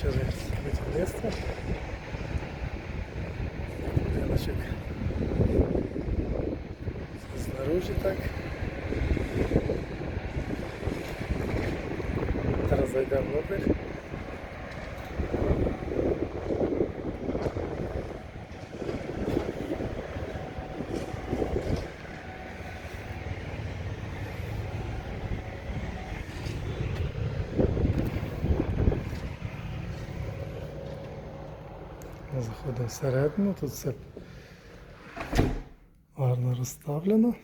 закінчили будівництво. Будиночок. Це Знаружі так. Зараз зайдемо внутрь. Заходимо всередину, тут все гарно розставлено.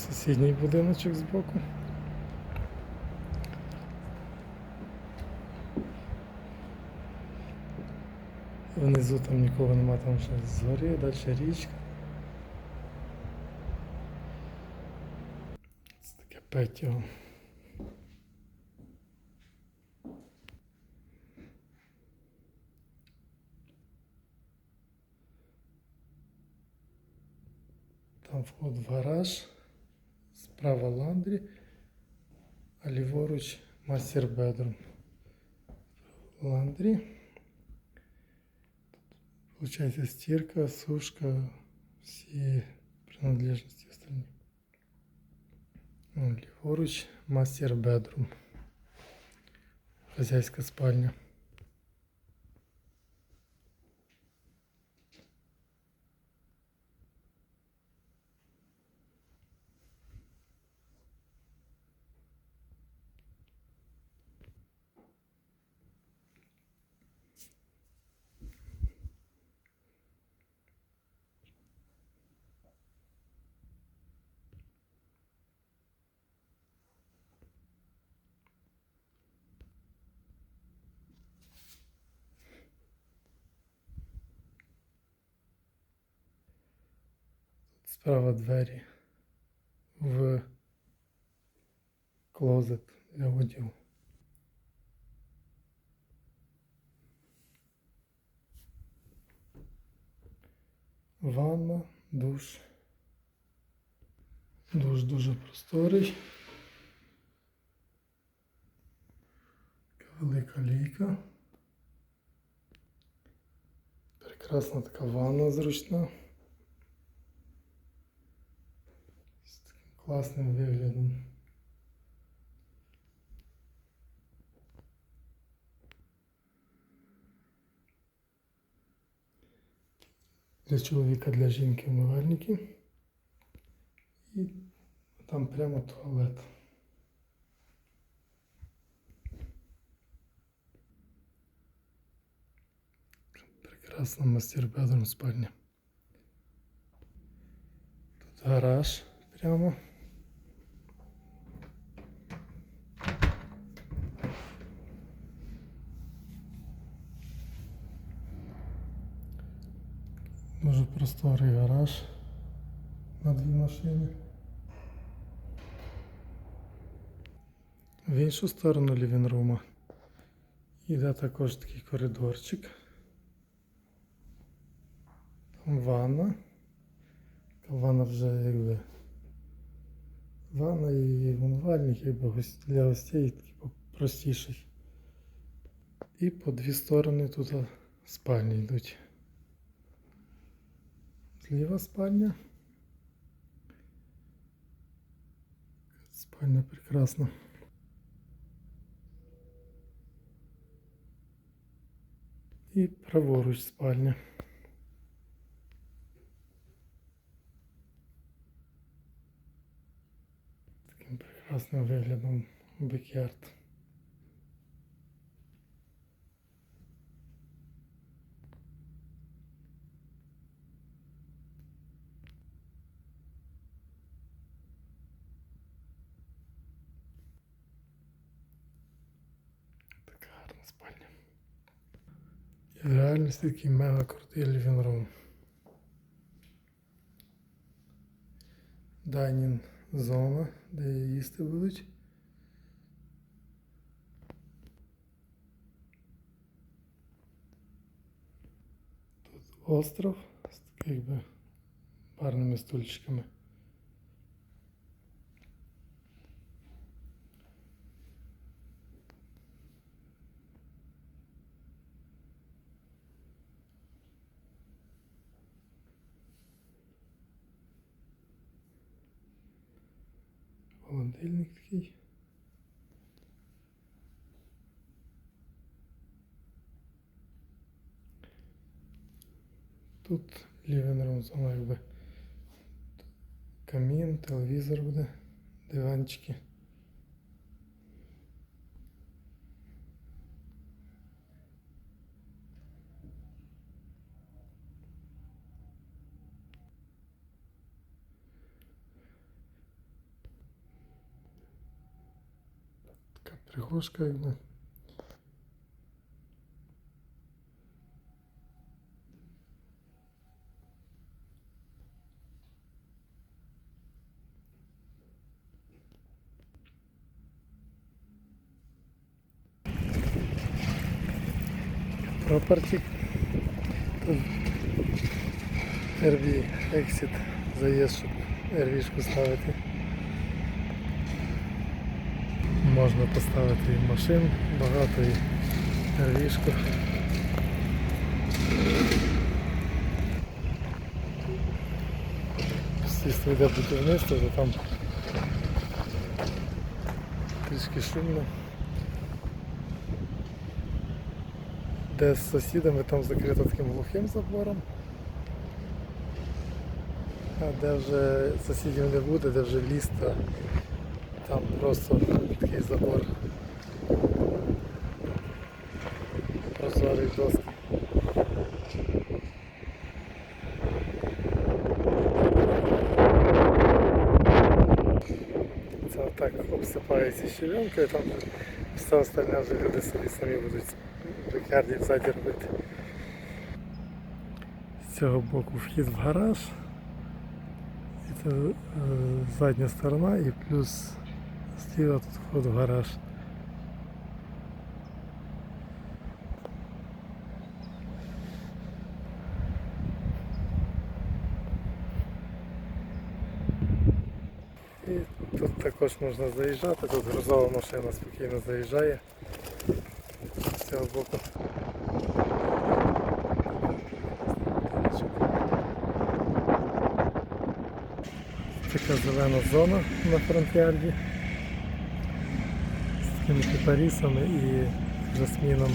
Сусідній будиночок збоку. Внизу там нікого нема, там ще згори, далі річка. Це таке петіо. Там вход в гараж, справа ландрі, а ліворуч мастер бедрум. Ландрі. Получается стирка, сушка, все принадлежности остальные. О, Ліворуч мастер бедрум. Хозяйська спальня. Справа двері в клозет для одягу. Ванна, душ. Душ дуже просторий. Велика лійка. Прекрасна така ванна зручна. З таким класним виглядом. Для чоловіка, для жінки умивальники. І там прямо туалет. Прекрасна мастер-бедрум спальня. Тут гараж прямо. Дуже просторий гараж на дві машини. В іншу сторону лівінрума йде також такий коридорчик. Там ванна. Ванна вже якби. Ванна і умивальник якби для гостей по- простіший. І по дві сторони тут спальні йдуть. Зліва спальня. Спальня прекрасна. І праворуч спальня. Таким прекрасним виглядом бекярд. Спальня. І в реальності такий мега крутий лівінрум. Дайнін зона, де їсти будуть. Тут остров з таких би барними стульчиками. Холодильник такий. Тут лівінрум зона якби. Камін, телевізор буде, диванчики. Така прихожка. Property. Тут RV Exit заїзд, RV-шку ставити. Можна поставити і машин, багато і RV-шку. Звісно, йде будівництво, то там трішки шумно. Де з сусідами там закрито таким глухим забором. А де вже сусідів не буде, де вже ліс, там просто такий забор. Прозорий доски. Це отак обсипається щелінкою, там все остальне вже люди собі самі будуть бекярді ззаді робити. З цього боку вхід в гараж. І це е, задня сторона і плюс зліва тут вход в гараж. І тут також можна заїжджати, тут грузова машина спокійно заїжджає з цього боку. Така зелена зона на фронтярді з такими кипарісами і жасміном.